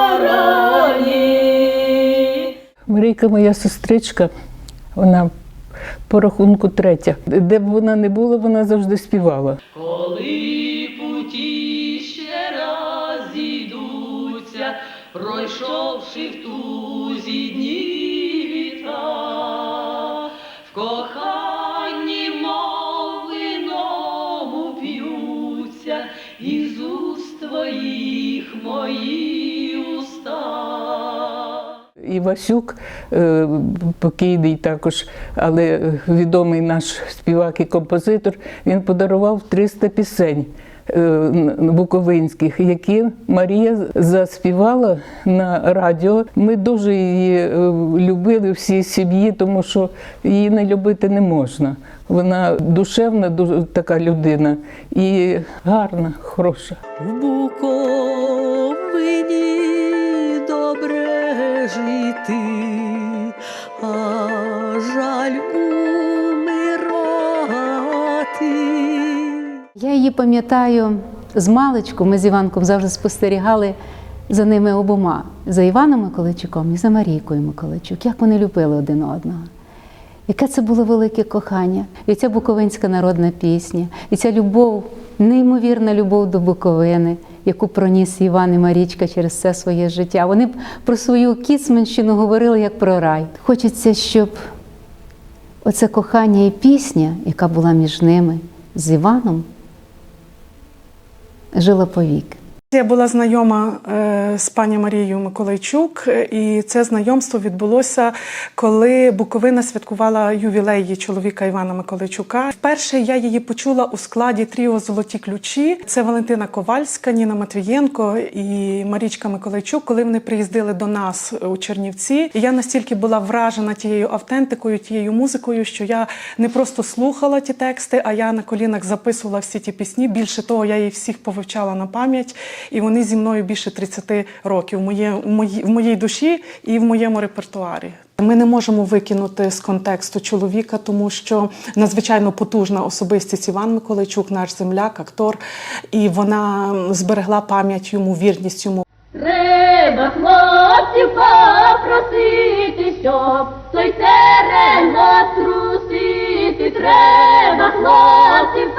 стороні. Марійка, моя сестричка, вона по рахунку третя. Де б вона не була, вона завжди співала. Коли путі ще раз зійдуться, пройшовши в ту зі дні. І Васюк е, покійний також, але відомий наш співак і композитор, він подарував 300 пісень е, буковинських, які Марія заспівала на радіо. Ми дуже її е, любили всій сім'ї, тому що її не любити не можна. Вона душевна, дуже така людина і гарна, хороша. Її пам'ятаю з маличку. Ми з Іванком завжди спостерігали за ними обома: за Іваном Миколайчуком і за Марійкою Миколайчук. Як вони любили один одного. Яке це було велике кохання, і ця буковинська народна пісня, і ця любов, неймовірна любов до Буковини, яку проніс Іван і Марічка через все своє життя. Вони про свою кіцменщину говорили як про рай. Хочеться, щоб оце кохання і пісня, яка була між ними з Іваном, жила повік. Я була знайома е, з пані Марією Миколайчук, е, і це знайомство відбулося, коли Буковина святкувала ювілей її чоловіка Івана Миколайчука. Вперше я її почула у складі тріо Золоті ключі. Це Валентина Ковальська, Ніна Матвієнко і Марічка Миколайчук, коли вони приїздили до нас у Чернівці. Я настільки була вражена тією автентикою, тією музикою, що я не просто слухала ті тексти, а я на колінах записувала всі ті пісні. Більше того, я їх всіх повивчала на пам'ять, і вони зі мною більше 30 років в моє, в моїй, в моїй душі і в моєму репертуарі. Ми не можемо викинути з контексту чоловіка, тому що надзвичайно потужна особистість Іван Миколайчук, наш земляк, актор, і вона зберегла пам'ять йому, вірність йому. Треба хлопців попросити, щоб той терен затрусити. Треба хлопців